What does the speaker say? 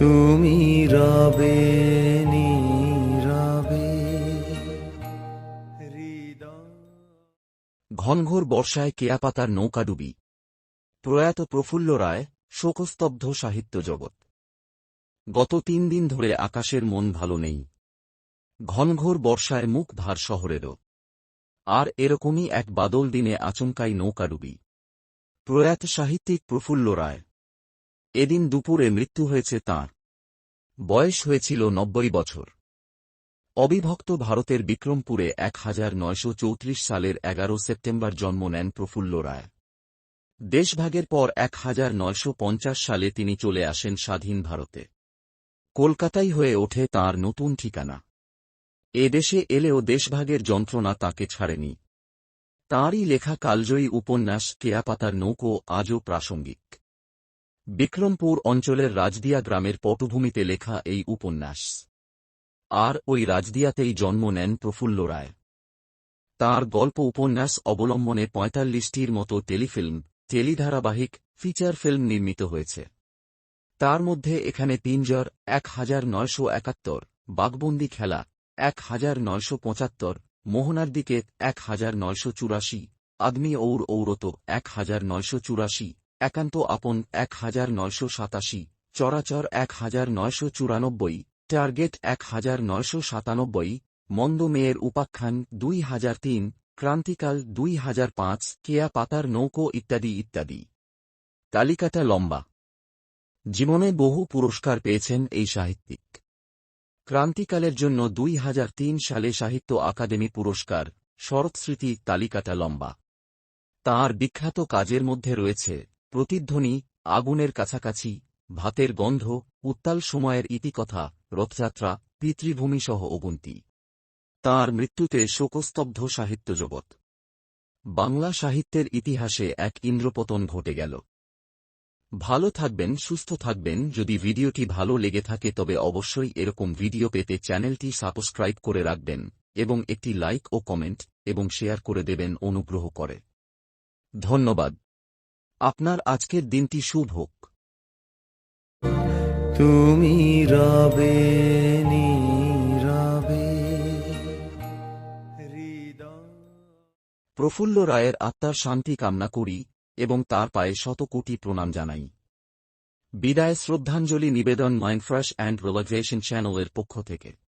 তুমি রবে ঘনঘোর বর্ষায় কেয়াপাতার নৌকাডুবি প্রয়াত প্রফুল্ল রায়, শোকস্তব্ধ সাহিত্য জগৎ। গত তিন দিন ধরে আকাশের মন ভালো নেই। ঘনঘোর বর্ষায় মুখ ভার শহরেরও আর এরকমই এক বাদল দিনে আচমকাই নৌকাডুবি প্রয়াত সাহিত্যিক প্রফুল্ল রায়। এদিন দুপুরে মৃত্যু হয়েছে তাঁর। বয়স হয়েছিল নব্বই বছর। অবিভক্ত ভারতের বিক্রমপুরে এক হাজার নয়শো চৌত্রিশ সালের এগারো সেপ্টেম্বর জন্ম নেন প্রফুল্ল রায়। দেশভাগের পর এক হাজার নয়শো পঞ্চাশ সালে তিনি চলে আসেন স্বাধীন ভারতে। কলকাতাই হয়ে ওঠে তাঁর নতুন ঠিকানা। এ দেশে এলেও দেশভাগের যন্ত্রণা তাকে ছাড়েনি। তাঁরই লেখা কালজয়ী উপন্যাস কেয়াপাতার নৌকো আজও প্রাসঙ্গিক। বিক্রমপুর অঞ্চলের রাজদিয়া গ্রামের পটভূমিতে লেখা এই উপন্যাস। আর ওই রাজদিয়াতেই জন্ম নেন প্রফুল্ল রায়। তাঁর গল্প উপন্যাস অবলম্বনে পঁয়তাল্লিশটির মতো টেলিফিল্ম, টেলিধারাবাহিক ফিচার ফিল্ম নির্মিত হয়েছে। তার মধ্যে এখানে পিঞ্জর এক হাজার নয়শো একাত্তর, বাঘবন্দি খেলা এক হাজার নয়শো পঁচাত্তর, মোহনার দিকে এক হাজার নয়শো চুরাশি, আদমি ঔর ঔরত এক হাজার নয়শো চুরাশি একান্ত আপন এক হাজার নয়শো সাতাশি, চরাচর এক হাজার নয়শো চুরানব্বই, টার্গেট এক হাজার নয়শো সাতানব্বই, মন্দ মেয়ের উপাখ্যান দুই হাজার তিন, ক্রান্তিকাল দুই হাজার পাঁচ, কেয়া পাতার নৌকো ইত্যাদি ইত্যাদি। তালিকাটা লম্বা। জীবনে বহু পুরস্কার পেয়েছেন এই সাহিত্যিক। ক্রান্তিকালের জন্য দুই হাজার তিন সালে সাহিত্য আকাদেমি পুরস্কার শরৎস্মৃতি তালিকাটা লম্বা। তাঁর বিখ্যাত কাজের মধ্যে রয়েছে প্রতিধ্বনি, আগুনের কাছাকাছি, ভাতের গন্ধ, উত্তাল সময়ের ইতিকথা, রথযাত্রা, পিতৃভূমিসহ অগুন্তি। তাঁর মৃত্যুতে শোকস্তব্ধ সাহিত্য জগৎ। বাংলা সাহিত্যের ইতিহাসে এক ইন্দ্রপতন ঘটে গেল। ভালো থাকবেন, সুস্থ থাকবেন, যদি ভিডিওটি ভালো লেগে থাকে তবে অবশ্যই এরকম ভিডিও পেতে চ্যানেলটি সাবস্ক্রাইব করে রাখবেন এবং একটি লাইক ও কমেন্ট এবং শেয়ার করে দেবেন অনুগ্রহ করে। ধন্যবাদ। আপনার আজকের দিনটি শুভ হোক। তুমি রবে নীরবে প্রফুল্ল রায়ের আত্মার শান্তি কামনা করি এবং তার পায়ে শত কোটি প্রণাম জানাই। বিদায় শ্রদ্ধাঞ্জলি নিবেদন মাইন্ডফ্রেশ অ্যান্ড রিল্যাক্সেশন চ্যানেলের পক্ষ থেকে।